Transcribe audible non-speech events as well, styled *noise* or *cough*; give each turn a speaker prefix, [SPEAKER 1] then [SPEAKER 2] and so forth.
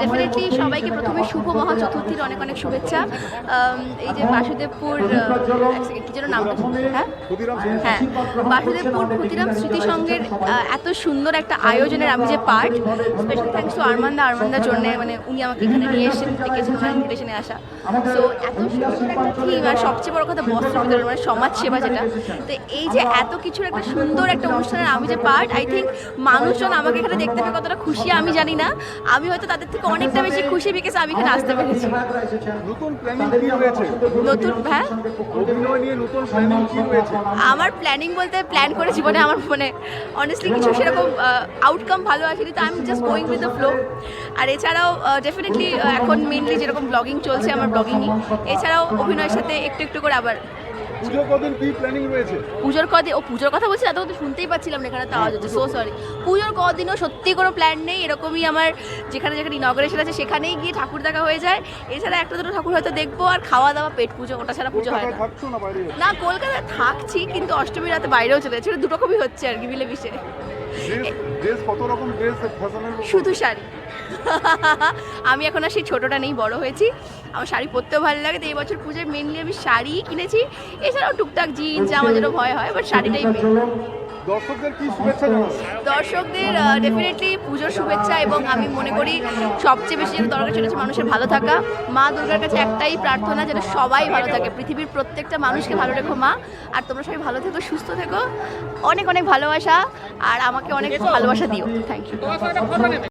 [SPEAKER 1] Definitely সবাইকে প্রথমে শুভ মহা চতুর্থীর অনেক অনেক শুভেচ্ছা। Um, এই যে বাসুদেবপুর আহ, কি যেন নামটা হ্যাঁ? হ্যাঁ। বাসুদেবপুর ক্ষুদিরাম স্মৃতি সংঘের আহ, এত সুন্দর একটা আয়োজনের আমি যে part special thanks to Armanda আরমান্দার জন্য মানে উনি আমাকে এখানে নিয়ে এসেছেন ডেকেছেন ওনার আসা। সো এত সুন্দর একটা থিম আর সবচেয়ে বড় কথা বস্ত্র বিতরণ মানে সমাজ সেবা যেটা। তো এই যে এত কিছুর একটা সুন্দর একটা অনুষ্ঠানের আমি যে পার্ট আই থিঙ্ক মানুষজন আমাকে এখানে দেখতে পেয়ে কতটা খুশি আমি জানি না। আমি হয়তো তাদের থেকে অনেকটা বেশি খুশি বিকেস আমি এখানে আসতে পেরেছি।
[SPEAKER 2] নতুন প্ল্যানিং কি রয়েছে?
[SPEAKER 1] নতুন হ্যাঁ?
[SPEAKER 2] অভিনয় নিয়ে নতুন প্ল্যানিং কি রয়েছে?
[SPEAKER 1] আমার প্ল্যানিং বলতে প্ল্যান করে জীবনে আমার মানে অনেস্টলি কিছু সেরকম আউটকাম ভালো আসেনি তো I am just going with the flow আর এছাড়াও ডেফিনেটলি এখন মেনলি যেরকম ব্লগিং চলছে আমার ব্লগিংই এছাড়াও অভিনয়ের সাথে একটু একটু করে আবার
[SPEAKER 2] পুজো কদিন কি প্ল্যানিং রয়েছে?
[SPEAKER 1] পুজোর কদিন ও পুজোর কথা বলছি এত তো শুনতেই পাচ্ছিলাম না এখানে তো আওয়াজ হচ্ছে সো সরি পুজোর কদিনও সত্যি কোনো প্ল্যান নেই এরকমই আমার যেখানে যেখানে ইনগ্রেশন আছে সেখানেই গিয়ে ঠাকুর দেখা হয়ে যায়। এছাড়া একটা দুটো ঠাকুর হয়তো দেখব আর খাওয়া দাওয়া পেট পুজো ওটা ছাড়া পুজো হয় না।
[SPEAKER 2] না
[SPEAKER 1] কলকাতায় থাকছি কিন্তু অষ্টমী রাতে বাইরেও চলে যাচ্ছে দুটো কবি হচ্ছে আর কি মিলে মিশে
[SPEAKER 2] ড্রেস কত রকম ড্রেস ফ্যাশনের
[SPEAKER 1] শুধু শাড়ি। *laughs* আমি এখন আর সেই ছোটোটা নেই বড় হয়েছি। আমার শাড়ি পরতেও ভালো লাগে তো এই বছর পুজোয় মেনলি আমি শাড়ি কিনেছি। এছাড়াও টুকটাক জিন্স জামা যেটা ভয় হয় বাট শাড়িটাই main।
[SPEAKER 2] দর্শকদের কি শুভেচ্ছা
[SPEAKER 1] দর্শকদের ডেফিনেটলি পুজোর শুভেচ্ছা এবং আমি মনে করি সবচেয়ে বেশি যেটা দরকার সেটা হচ্ছে মানুষের ভালো থাকা। মা দুর্গার কাছে একটাই প্রার্থনা যেন সবাই ভালো থাকে পৃথিবীর প্রত্যেকটা মানুষকে ভালো রেখো মা আর তোমরা সবাই ভালো থেকো সুস্থ থেকো। অনেক অনেক ভালোবাসা আর আমাকে অনেক ভালোবাসা দিও। Thank you